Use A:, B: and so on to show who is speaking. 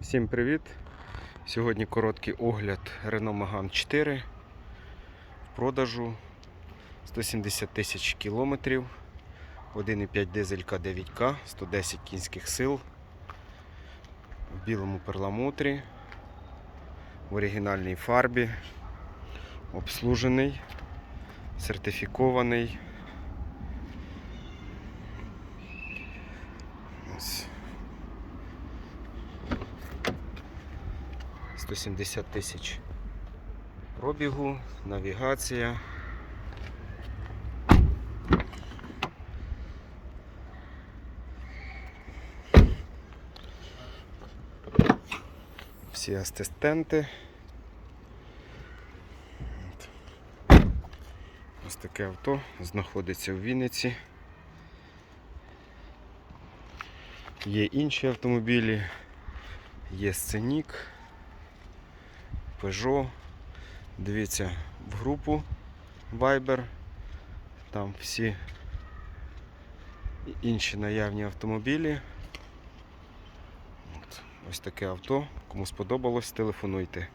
A: Всім привіт! Сьогодні короткий огляд Renault Megane 4 в продажу 170 тисяч кілометрів, 1,5 дизелька 9К, 110 кінських сил в білому перламутрі, в оригінальній фарбі, обслужений, сертифікований. Ось. 170 тисяч пробігу, навігація. Всі асистенти. Ось таке авто знаходиться в Вінниці. Є інші автомобілі, є сценік. Peugeot. Дивіться в групу Viber. Там всі інші наявні автомобілі. Ось таке авто. Кому сподобалось, телефонуйте.